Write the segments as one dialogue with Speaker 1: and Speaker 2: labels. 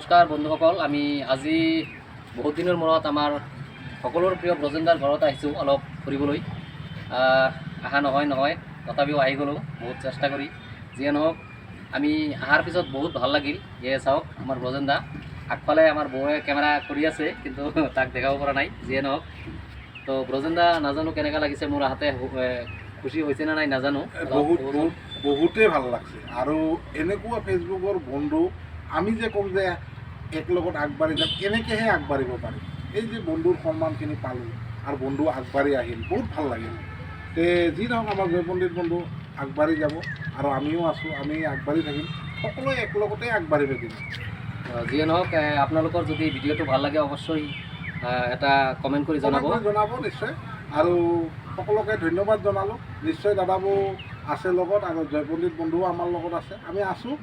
Speaker 1: নমস্কাৰ বন্ধুসকল আমি আজি বহুত দিনৰ মূৰত আমাৰ সকলোৰে প্ৰিয় ব্ৰজেন্দাৰ ঘৰত আহিছোঁ অলপ ফুৰিবলৈ। আহ, নহয় নহয় তথাপিও আহি গ'লোঁ বহুত চেষ্টা কৰি। যিয়ে নহওক আমি অহাৰ পিছত বহুত ভালো লাগিল ইয়ে চাওক আমাৰ ব্ৰজেন্দা আগফালে আমাৰ বৌয়ে কেমেৰা কৰি আছে কিন্তু তাক দেখাব পৰা নাই যিয়ে নহওক। তো ব্ৰজেন্দা নাজানো কেনেকুৱা লাগিছে মোৰ হাতে খুচি হৈছে নে নাই নাজানো।
Speaker 2: বহুত। বহুতেই ভালো লাগছে। আৰু এনেকুৱা ফেচবুকৰ বন্ধু আমি যে ক'ম যে একেলগত আগবাঢ়ি যাম এনেকৈহে আগবাঢ়িব পাৰিম এই যে বন্ধুৰ সন্মানখিনি পালোঁ আৰু বন্ধু আগবাঢ়ি আহিল বহুত ভালো লাগিল। তে যি নহওক আমাৰ জয়পণ্ডিত বন্ধু আগবাঢ়ি যাব আৰু আমিও আছোঁ আমি আগবাঢ়ি থাকিম সকলোৱে একেলগতে আগবাঢ়ি থাকিম
Speaker 1: যিয়ে নহওক আপোনালোকৰ যদি ভিডিঅ'টো ভালো লাগে অৱশ্যই এটা কমেণ্ট কৰি জনাব।
Speaker 2: জনাব নিশ্চয় আৰু সকলোকে ধন্যবাদ জনালোঁ। নিশ্চয় দাদাবো আছে লগত আৰু জয়পণ্ডিত বন্ধুও আমাৰ লগত আছে। আমি আছোঁ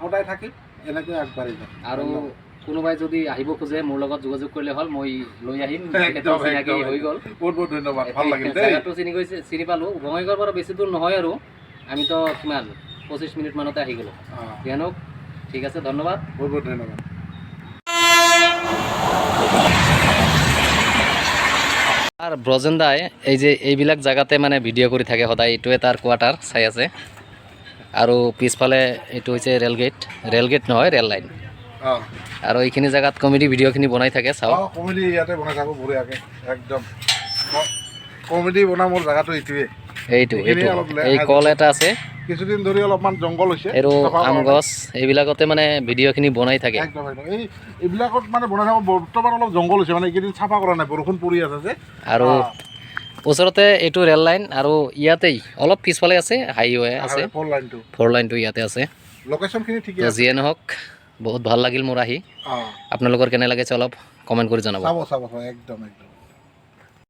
Speaker 2: সদায় থাকিম এনেকৈ আগবাঢ়ি যাম।
Speaker 1: আৰু কোনোবাই যদি আহিব খোজে মোৰ লগত যোগাযোগ কৰিলে হ'ল মই লৈ আহিম। চিনাকি হৈ গ'ল।
Speaker 2: বহুত বহুত ধন্যবাদ ভালো লাগিল
Speaker 1: জেগাটো চিনি গৈছে চিনি পালোঁ। বঙাইগাঁৱৰ পৰা বেছি দূৰ নহয় আৰু। আমিতো কিমান পঁচিছ মিনিট মানতে আহি গ'লোঁ। নহওক ঠিক আছে ধন্যবাদ।
Speaker 2: বহুত বহুত ধন্যবাদ।
Speaker 1: আৰু ব্ৰজেন্দাই এই যে এইবিলাক জেগাতে মানে ভিডিঅ' কৰি থাকে সদায় এইটোৱে তাৰ কোৱাৰ্টাৰ চাই আছে। আৰু পিছফালে এইটো হৈছে ৰেল গেট ৰেল গেট নহয় ৰেল লাইন। আৰু এইখিনি জেগাত কমেডি ভিডিঅ'খিনি বনাই থাকে চাওক
Speaker 2: কমেডি ইয়াতে বনাই থাকোঁ বঢ়িয়াকৈ একদম। কমেডি বনাওঁ মোৰ জেগাটো এইটোৱে।
Speaker 1: এইটো এইটো। এই কল এটা আছে।
Speaker 2: কিছুদিন ধৰি অলপমান জংঘল হৈছে।
Speaker 1: আৰু আম গছ এইবিলাকতে মানে ভিডিঅ'খিনি বনাই থাকে।
Speaker 2: এই এইবিলাকত মানে বনাই থাকোঁ বৰ্তমান অলপ জংঘল হৈছে মানে এইকেইদিন চাফা কৰা নাই বৰষুণ পৰি আছে যে।
Speaker 1: আৰু ওচৰতে এইটো ৰেল লাইন আৰু ইয়াতেই অলপ পিছফালে আছে হাইৱে আছে।
Speaker 2: ফ'ৰ লাইনটো।
Speaker 1: ফ'ৰ লাইনটো ইয়াতে আছে।
Speaker 2: লোকেশ্যনখিনি ঠিকে
Speaker 1: যিয়ে নহওক। বহুত ভালো লাগিল মোৰ আহি। আপোনালোকৰ কেনে লাগিছে অলপ কমেণ্ট কৰি জনাব।
Speaker 2: চাব চাব একদম একদম।